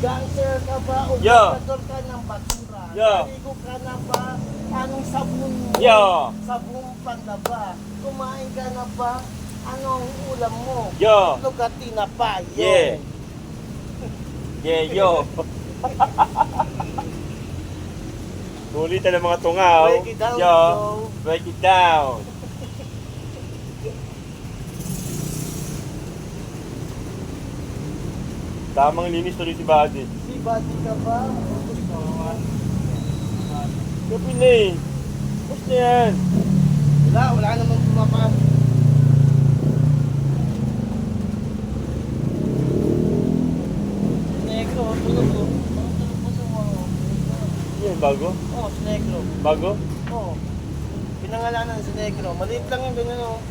Gangster ka ba o gangster ka ng basura? Naligo ka na ba? Anong sabon mo? Yeah. Sabon pa na ba? Kumain ka na ba? Anong ulam mo? Yo. Itlog at tinapay. Yo. Yeah. Yeah, yo. Ulitan ng mga tungaw. Break it down, Yo. yo. Break it down. Tamang linis tuloy si Buddy. Si Buddy ka ba? Gabi na eh. Basta na yan. Wala, wala namang pumapasok. Negro, tulog ko. Yan, bago? Oo, si Negro. Bago? Oo. Pinangalanan si Negro. Maliit lang yung ganyan oh.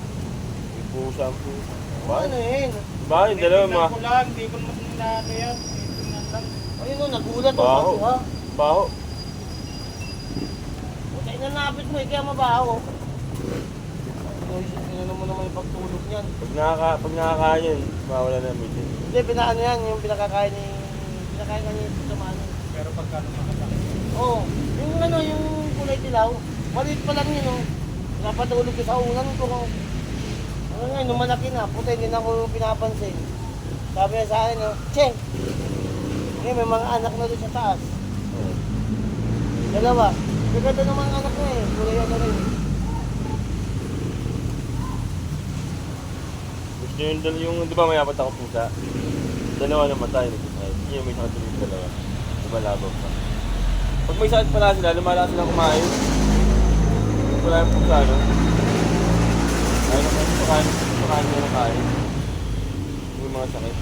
May pusa ang pusa. Ano yun? Ba, yung dalawa mga ko lang, hindi ko naman inaano yan. Titingnan lang. Ayun oh, nagulat oh. baho. Ha? Baho. Buti nanapit mo, eh, kaya mabaho. Ay, Ano mo naman yung pagtulog niyan. Pag, nakaka, pag nakakain yan, mawala na ang meeting. Hindi, pinaano yan, yung pinakakain ni... Pinakain ka ni Tumano. Pero pagka lumakasang. Oo. Yung ano, yung kulay dilaw, maliit pa lang yun, oh. Napatulog ko sa unan ko. Oh. Ano nga, nung malaki na, puti, hindi na ako pinapansin. Sabi niya sa akin, oh, Cheng! Eh, may mga anak na doon sa taas. Dalawa. Gaganda ng mga anak niya eh. Kulay ano rin. Gusto yung, yung di ba may apat ako pusa? Dalawa namatay, nag-decide. Yung may isang tuloy dalawa. Lumalabog pa. Pag may sakit pala sila, lumalakas sila kumain. Wala yung pusa, no? Ayaw na kain, pakain, pakain nyo na kain. Yung mga sakit.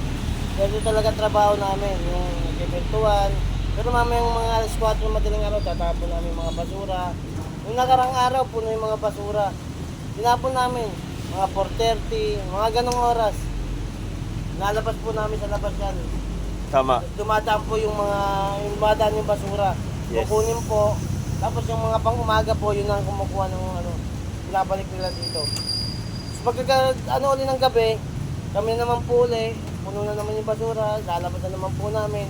Ganito talaga trabaho namin, yung nagkibentuan. Pero mamaya yung mga alas 4 madaling araw, tatapon namin mga basura. Yung nakarang araw, puno yung mga basura. Tinapon namin, mga 4.30, mga ganong oras. Nalabas po namin sa labas yan. Tama. Dumadaan po yung mga, yung dumadaan yung basura. Yes. Kukunin po. Tapos yung mga pang umaga po, yun ang kumukuha ng ano, pinabalik nila dito. Tapos pagka, ano ulit ng gabi, kami naman po uli, puno na naman yung basura, lalabas na naman po namin.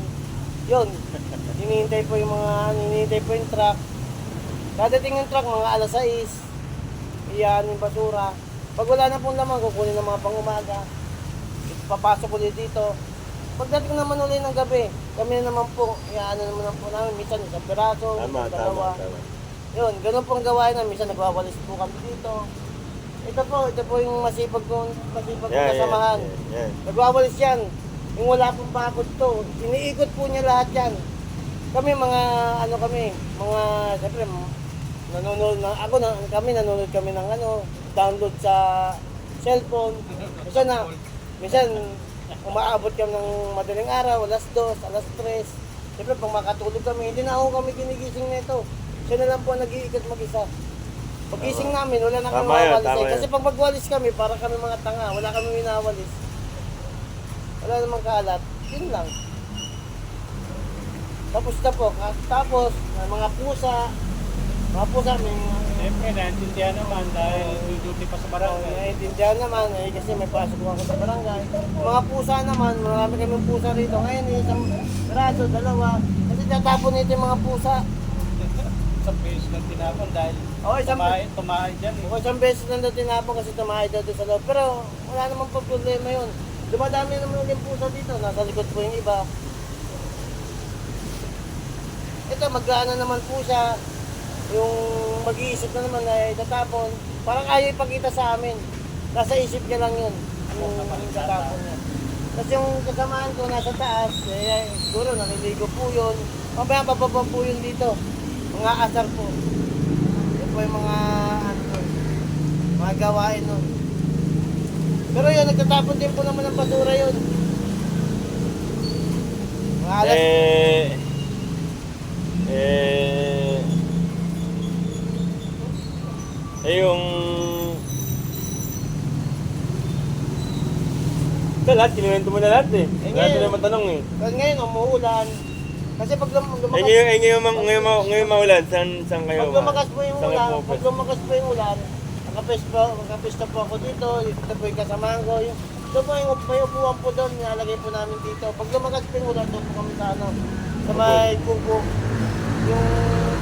Yun, hinihintay po yung mga, hinihintay po yung truck. Dadating yung truck, mga alas 6, iyan yung basura. Pag wala na pong laman, kukunin ng mga pang umaga. Papasok ulit dito. Pagdating naman ulit ng gabi, kami na naman po, iyaano naman po namin, minsan isang piraso, Tama, tama, tama. Yun, ganun pong gawain namin. Minsan nagwawalis po kami dito. Ito po, ito po yung masipag kong masipag kong kasamahan. yan, yan. Nagwawalis yan. Yung wala pong bakod to. Iniikot po niya lahat yan. Kami mga, ano kami, mga, siyempre, nanonood na, ako na, kami nanonood kami ng ano, download sa cellphone. Minsan na, minsan, umaabot kami ng madaling araw, alas 2, alas 3. Siyempre, pag makatulog kami, hindi na ako kami ginigising nito. Siya na lang po ang nag-iikot mag-isa. Pag-gising namin, wala na kami Tama eh. Kasi pag magwalis kami, para kami mga tanga, wala kami winawalis. Wala namang kalat. Yun lang. Tapos na po. Ka- Tapos, may mga pusa. Mga pusa, may Siyempre, naintindihan naman dahil duty pa sa barangay. naiintindihan naman eh, kasi may pasok ako sa barangay. Mga pusa naman, marami kaming pusa rito. Ngayon, eh, isang braso, dalawa. Kasi tatapon nito yung mga pusa. Sa base ng tinapon dahil Oo, isang, tumahay, tumahay dyan eh. o, isang beses lang daw tinapon kasi tumahay daw sa loob. Pero wala namang po problema yun. Dumadami naman yung pusa dito. Nasa likod po yung iba. Ito, mag-ano naman po siya. Yung mag-iisip na naman na itatapon. Parang ayaw ipakita sa amin. Nasa isip niya lang yun. Yung, yung tatapon niya. Tapos yung kasamaan ko nasa taas, eh, siguro naliligo po yun. Mamaya bababa po yun dito. Mga asar po. Yun po yung mga, ano po, mga gawain nun. Pero yun, nagtatapon din po naman ng basura yun. Mga alas, Eh, eh, eh yung, ito lahat, kinuwento mo na lahat eh. Eh, Lahat na naman tanong eh. kasi ngayon, umuulan. Kasi pag lum- Eh lumakas, ngayon, eh ngayon, ma- ngayon, ma- ngayon maulan, saan, saan kayo? pag lumakas po yung ulan, pag lumakas po yung ulan, nakapista, nakapista po ako dito, dito po yung kasamahan ko, yung Doon po yung may upuan po doon, nilalagay po namin dito. Pag lumakas po yung ulan, doon po kami sa ano, sa may kubo. Yung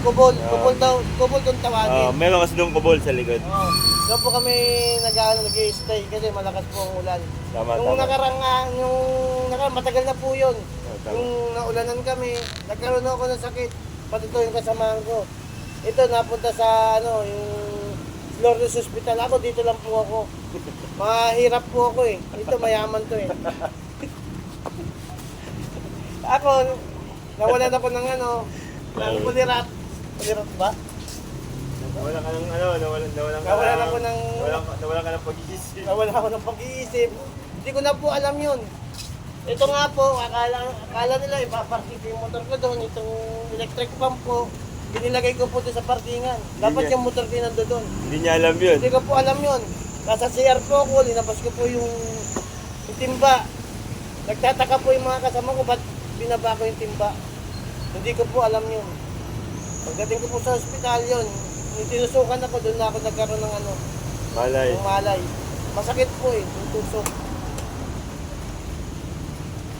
kubol, Ah. kubol daw, kubol doon Ah, tawagin. meron kasi doon kubol sa likod. Oo. Doon po kami nag-ano, nag-stay kasi malakas po ang ulan. Tama, yung tama. nakarang, ah, yung naka, matagal na po yun. Oh, tama. Yung naulanan kami, nagkaroon ako ng sakit. Pati to yung kasamahan ko. Ito, napunta sa ano, yung Lourdes Hospital. Ako, dito lang po ako. Mahirap po ako eh. Ito, mayaman to eh. ako, nawalan ako ng ano, ng pulirat. Pulirat ba? Nawala ka ng ano, nawala, nawala ka Nawalan ako ng- Nawala, ka- nawala ka ng pag-iisip. Nawala ako ng pag-iisip. Hindi ko na po alam yun. Ito nga po, akala, akala nila ipaparking ko yung motor ko doon. Itong electric pump ko, binilagay ko po doon sa parkingan. Dapat Hindi. yung motor ko yung nando doon. Hindi niya alam yun. Hindi ko po alam yun. Nasa CR po ako, linabas ko po yung, yung timba. Nagtataka po yung mga kasama ko, ba't binaba ko yung timba? Hindi ko po alam yun. Pagdating ko po sa ospital yun, yung tinusukan ako, doon na ako nagkaroon ng ano, Malay. ng malay. Masakit po eh, yung tusok.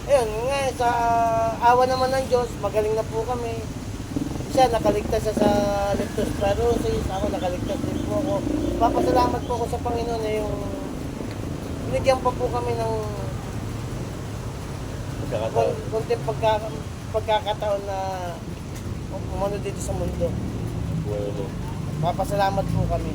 Ayun, nga, sa awa naman ng Diyos, magaling na po kami. Siya, nakaligtas siya sa leptospirosis. Ako, nakaligtas din po ako. Papasalamat po ako sa Panginoon na yung binigyan pa po kami ng Pagkakataon. kon- konting pagka, pagkakataon na umano dito sa mundo. Bueno. Papasalamat po kami.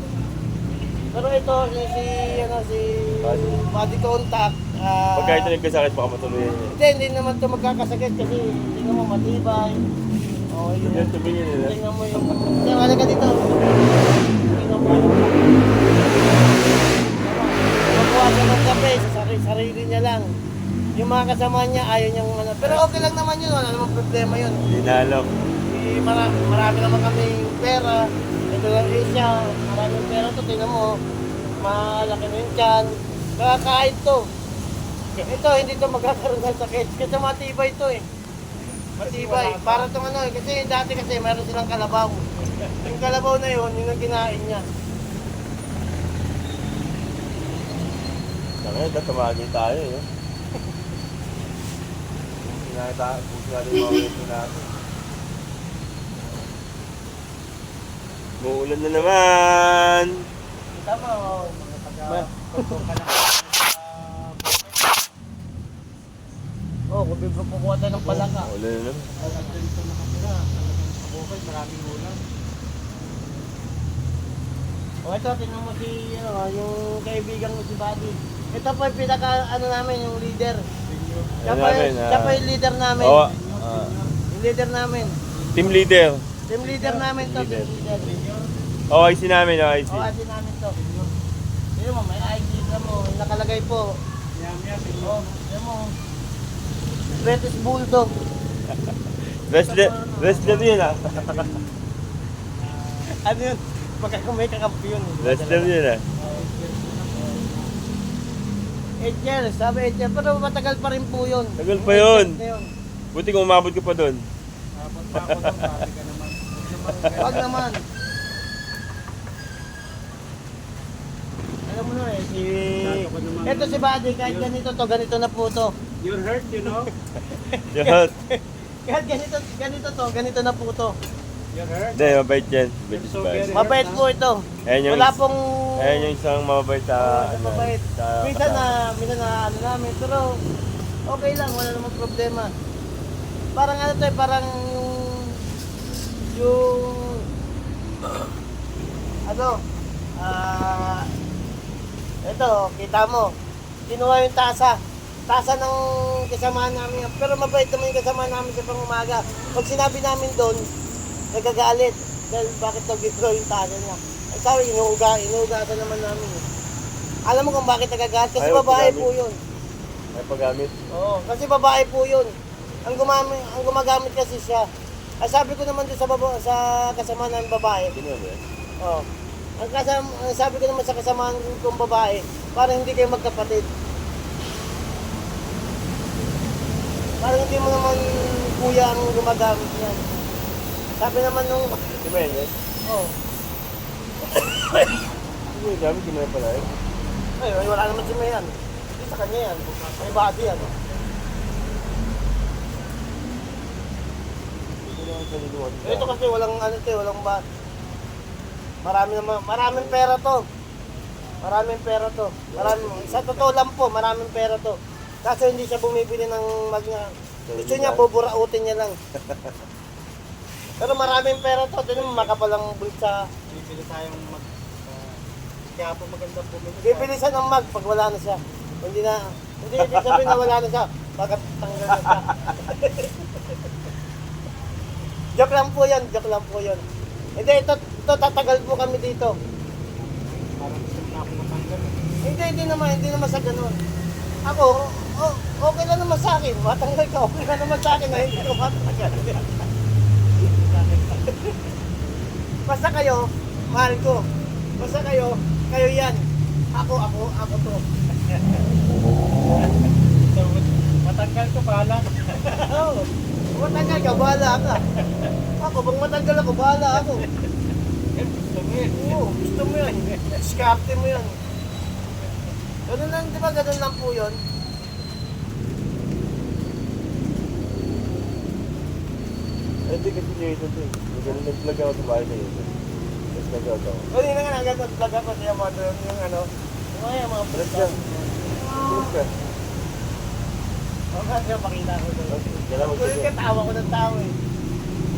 Pero ito, si, si, ano, si Body. body contact. ah, Pagka ito nagkasakit, baka matuloy. Hindi, hindi naman ito magkakasakit kasi tingnan mo matibay. O, yung, Yan, tumingin nila. tingnan mo yung, tingnan mo ka dito. Tingnan mo yung, Nakuha siya ng kape sa sarili, sarili niya lang. Yung mga kasama niya, ayaw niyang ano. Pero okay lang naman yun, wala namang problema yun. Dinalok. Eh, mara, marami naman kami pera. Ito lang eh siya, maraming pera to, tingnan mo. Malaki na yung tiyan. Kakakain to. Ito, hindi to magkakaroon ng sakit. Kasi matibay to eh. Matibay. Para itong ano eh. Kasi dati kasi meron silang kalabaw. Yung kalabaw na yun, yun ang kinain niya. Tangina, tatamagin tayo eh. Kinakita, puso natin yung mga wento natin. Muulan na naman! Kita mo, oh. Ka na Oh, kung bibig tayo ng palaka. Uulan na naman. dito nakatira, talagang sa bukay, maraming ulan. O ito, tingnan mo si, ano, yung kaibigan mo si Buddy. Ito po yung pinaka, ano namin, yung leader. Siya Ano pa, siya ah, pa yung leader namin. Oo, ah, Yung leader namin. team leader. Team leader namin to, team leader. OIC namin, OIC. O, asin namin to. Tingnan mo, may ID na mo, nakalagay po. Yan, yan, O, tingnan mo. British Bulldog. Wrestler, wrestler yun ah. Ano yun? Pagka may kakampiyon. Wrestler yun ah. 8 years, sabi 8 years. Pero matagal pa rin po yun. Tagal pa yun. Yun. Buti kung umabot ka pa doon. Dapat pa ako doon, ka. Wag naman. Alam mo na eh, si... Ito si Buddy, kahit ganito to, ganito na po to. You're hurt, you know? Yan. Kahit ganito, ganito to, ganito na po to. You're hurt. Hindi, mabait yan. Mabait So Bad. Mabait po ito. Ayan yung, Wala pong... ayan yung isang mabait sa... Oo, ano, mabait. sa Minsan na, minsan na ano namin, pero okay lang, wala namang problema. Parang ano to eh, parang yung... Ano? Ah... ito, kita mo. Kinuha yung tasa. Tasa ng kasamahan namin. Pero mabait naman yung kasama namin sa pangumaga. Pag sinabi namin doon, nagagalit. Dahil bakit daw withdraw yung tasa niya. Ay sabi, inuuga, inuugasan naman namin. eh. Alam mo kung bakit nagagalit? Kasi Ayaw babae po yun. May paggamit. Oo, kasi babae po yun. Ang gumamit, ang gumagamit kasi siya. Ay sabi ko naman doon sa baba, sa kasama ng babae. Yan? Oh. Ang kasama, ang sabi ko naman sa kasama kong babae, para hindi kayo magkapatid. Parang hindi mo naman kuya ang gumagamit niyan. Sabi naman nung, Si Menes. oh, Hindi, gamit ko na pala eh. ay, wala naman si Mayan. sa kanya yan. May body yan. Hindi sa linuwan. Ito kasi walang ano to, eh, walang ba... Marami naman, maraming pera to. Maraming pera to. Maraming, sa totoo lang po, maraming pera to. Kaso hindi siya bumibili ng mag Gusto niya, buburautin niya lang. Pero maraming pera to. Mo, makapalang bulsa. Bibili tayong mag... Uh, kaya po maganda bumili. Bibili siya ng mag pag wala na siya. Hindi na, hindi ibig sabihin na wala na siya. Pagkat tanggal na siya. joke lang po yan, joke lang po yun. Hindi, ito, ito tatagal po kami dito. Parang gusto na ako matanggal. Hindi, hindi naman, hindi naman sa ganun. Ako, oh, okay lang naman sa akin. Matanggal ka, okay lang naman sa akin na hindi ko matanggal. Basta kayo, mahal ko. Basta kayo, kayo yan. Ako, ako, ako to. So, matanggal ko bahala. Oo. Matanggal ka, bahala ka. Ako, pag matanggal ako, bahala ako. Gusto mo yun. Oo, gusto mo yan. Diskarte mo yan. Ganun lang, di ba? Ganun lang po yun. Ay, Hindi kasi dito to eh. Ganun nag-vlog ako sa bahay na yun. Tapos nag-vlog ako. Kanina nga nagkakot-vlog ako sa mga doon yung ano. Yung mga mga Vlog. Vlog ka. Siya, pakita ko doon. Kailangan mo Kulit ka, tawa ko ng tao eh.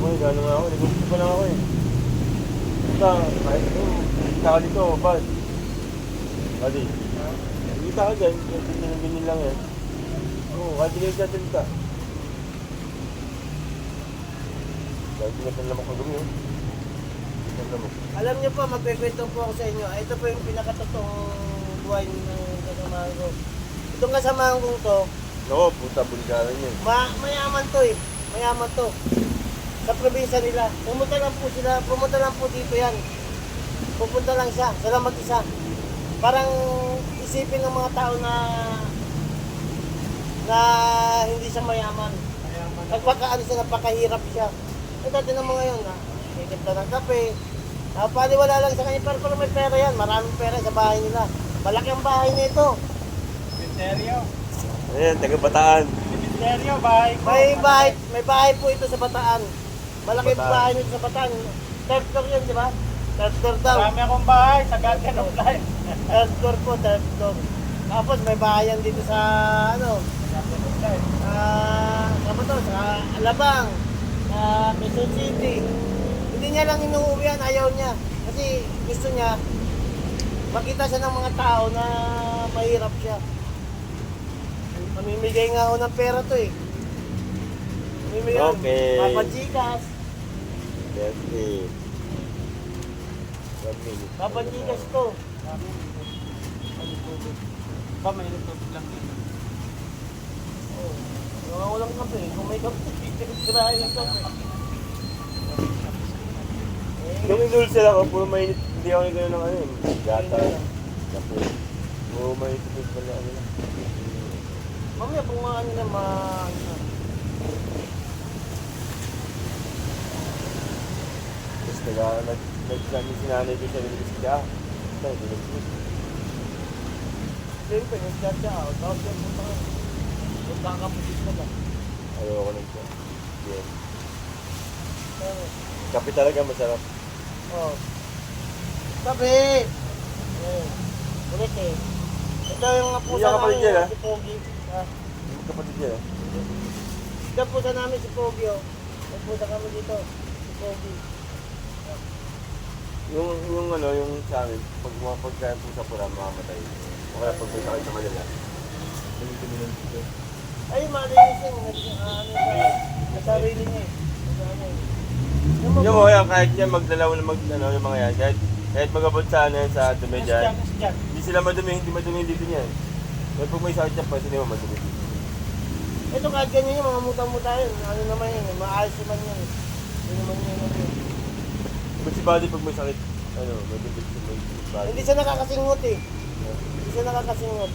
Uy, gano'n ako. Nag-gusto pa lang ako eh. Basta, kahit ito, kita ka dito, bad. Buddy. Kita ka dyan, ganyan lang yan. Oo, kahit hindi ka dyan ka. Naman ko. Tinasan naman. Alam niyo po, magkikwento po ako sa inyo. Ah, Ito po yung pinakatotoong buhay ng kasamahan ko. Itong kasamahan kong to, Oo, puta, bulgaran yun. ma mayaman to eh. Mayaman to. Sa probinsya nila. Pumunta lang po sila, pumunta lang po dito yan. Pupunta lang siya, sila mag-isa. Parang isipin ng mga tao na na hindi siya mayaman. Mayaman ako. Nagpaka ano siya, napakahirap siya. Eh dati ng mga yun, ha? Higit na ng kape. Ah, paliwala lang sa kanya, pero pala may pera yan. Maraming pera sa bahay nila. Malaki ang bahay nito. Cementerio. Ayan, taga Bataan. Cementerio, bahay ko. May bahay, may bahay po ito sa Bataan. Malaki Bataan. bahay nito sa Bataan. Third floor yun, di ba? Third floor daw. Marami akong bahay sa Garden of Life. Third floor po, third floor. Tapos may bahayan dito sa, ano, Garden of Life. ah, ba to, sa Alabang, sa Quezon City. Hindi niya lang inuuwi yan, ayaw niya. Kasi gusto niya, makita siya ng mga tao na mahirap siya. Mamimigay nga ako ng pera to eh. Mamimigay ako. Okay. Papa Gcash. Yes, eh. One minute. Papa Gcash to. Ba, may tubig lang dito. Oh. Mga walang kape. Kung may kape, tirahin ng kape. Nung inulsa lang ako, puro mainit. Hindi ako nagano ng ano yun. Gata. Kape. Puro mainit yung pala ano lang. Mamaya pang mga ano na, ma... na. Tapos naga, nag, nagsabi si nanay ko siya, nilibis siya. Ah, tayo, nilibis. Siyempre, nag-chat siya. oh. Tapos yan, punta ka. Punta ka pulis na ba? Ayoko lang siya. Yes. Oo. Kape talaga masarap. Oh. Sabi! Eh, ulit eh. Ito yung mga pusa ako namin, kapatid si Pogi. Yung kapatid niya, eh. pusa namin si Pogi, oh. May pusa kami dito. Si Pogi. Yung, yung ano, yung sa amin, pag mga pagkain po sa pura, mamamatay. O kaya pag may sakit sa kanila. Dumi-dumi lang dito. Ay, malinis yun. Nag, ah, ano yun. Sa sarili niya eh. Nag, ano eh. Yung mga- yan, kahit yan magdalaw na mag, ano, yung mga yan, kahit, kahit magabot sa ano yan, sa dumi dyan, hindi sila madumi, hindi madumi dito niyan. Kaya pag may sakit yan pa, sila yung madumi dito. Ito kahit ganyan yung mga muta-muta yun. Ano naman yun, maayos naman yun. Hindi naman yun. ano. Ba't si body pag may sakit, ano, may bibig may body. Hindi siya nakakasingot eh. Hindi siya nakakasingot.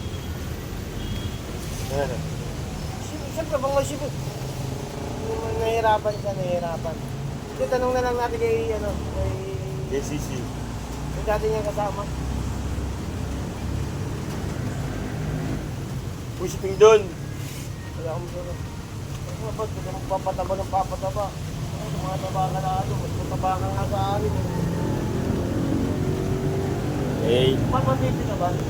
Si- Siyempre, pang may sipit. Nahihirapan siya, nahihirapan. Hindi, tanong na lang natin kay, ano, kay, KCC. kay dati niya kasama. Uy, shipping doon. Wala akong masura. Ano ba, ba't ka magpapataba ng papataba? Tumataba ka na ano, mas mataba ka nga sa akin. eh. Eh, Ba't matiti ka ba?